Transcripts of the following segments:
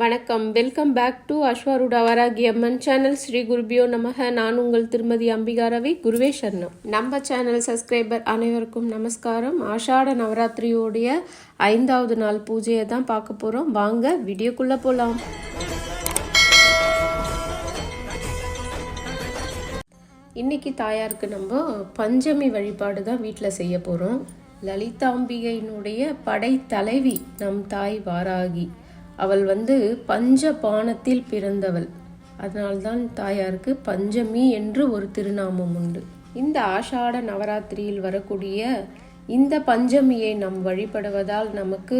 வணக்கம். Welcome back to அஸ்வருடா Varahi Amman channel Sri குருபியோ நமக. நான் உங்கள் திருமதி அம்பிகா ரவி. குருவே சர்ணம். நம்ம சேனல் சப்ஸ்கிரைபர் அனைவருக்கும் நமஸ்காரம். ஆஷாட நவராத்திரியோடைய ஐந்தாவது நாள் பூஜையை தான் பார்க்க போகிறோம் வாங்க வீடியோக்குள்ளே போகலாம் இன்றைக்கி தாயாருக்கு நம்ம பஞ்சமி வழிபாடு தான் வீட்டில் செய்ய போகிறோம் லலிதாம்பிகையினுடைய படைத்தலைவி நம் தாய் வாராகி. அவள் வந்து பஞ்ச பானத்தில் பிறந்தவள். அதனால்தான் தாயாருக்கு பஞ்சமி என்று ஒரு திருநாமம் உண்டு. இந்த ஆஷாட நவராத்திரியில் வரக்கூடிய இந்த பஞ்சமியை நம் வழிபடுவதால் நமக்கு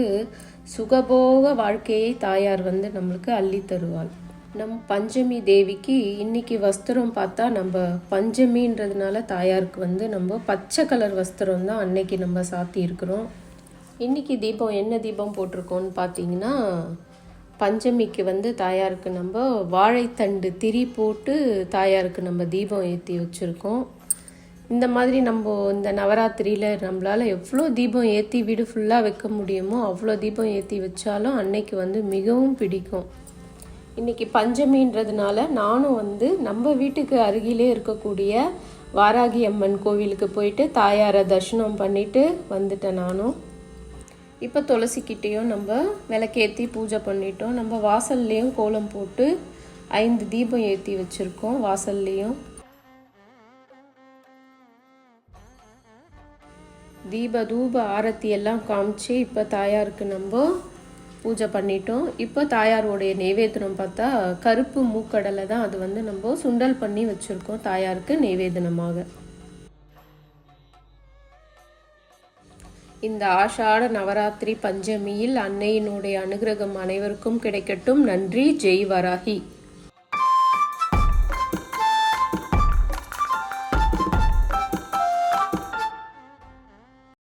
சுகபோக வாழ்க்கையை தாயார் வந்து நம்மளுக்கு அள்ளி தருவாள். நம் பஞ்சமி தேவிக்கு இன்னைக்கு வஸ்திரம் பார்த்தா நம்ம பஞ்சமின்றதுனால தாயாருக்கு வந்து நம்ம பச்சை கலர் வஸ்திரம் தான் அன்னைக்கு நம்ம சாத்தி இருக்கிறோம். இன்னைக்கு தீபம் என்ன தீபம் போட்டிருக்கோம்னு பார்த்தீங்கன்னா பஞ்சமிக்கு வந்து தாயாருக்கு நம்ம வாழைத்தண்டு திரி போட்டு தாயாருக்கு நம்ம தீபம் ஏற்றி வச்சுருக்கோம். இந்த மாதிரி நம்ம இந்த நவராத்திரியில் நம்மளால் எவ்வளோ தீபம் ஏற்றி வீடு ஃபுல்லாக வைக்க முடியுமோ அவ்வளோ தீபம் ஏற்றி வச்சாலும் அன்னைக்கு வந்து மிகவும் பிடிக்கும். இன்றைக்கி பஞ்சமின்றதுனால நானும் வந்து நம்ம வீட்டுக்கு அருகிலே இருக்கக்கூடிய வாராகி அம்மன் கோவிலுக்கு போயிட்டு தாயாரை தரிசனம் பண்ணிவிட்டு வந்துட்டேன் நானும். இப்போ துளசிக்கிட்டேயும் நம்ம விளக்கேற்றி பூஜை பண்ணிட்டோம். நம்ம வாசல்லையும் கோலம் போட்டு ஐந்து தீபம் ஏற்றி வச்சுருக்கோம் வாசல்லையும். தீப தூப ஆரத்தி எல்லாம் காமிச்சு இப்போ தாயாருக்கு நம்ம பூஜை பண்ணிட்டோம். இப்போ தாயாரோடைய நெய்வேதனம் பார்த்தா கருப்பு மூக்கடலை தான் அது வந்து நம்ம சுண்டல் பண்ணி வச்சுருக்கோம் தாயாருக்கு நெய்வேதனமாக இந்த ஆஷாட நவராத்திரி பஞ்சமியில் அன்னையினுடைய அனுகிரகம் அனைவருக்கும் கிடைக்கட்டும். நன்றி. ஜெய் வராகி.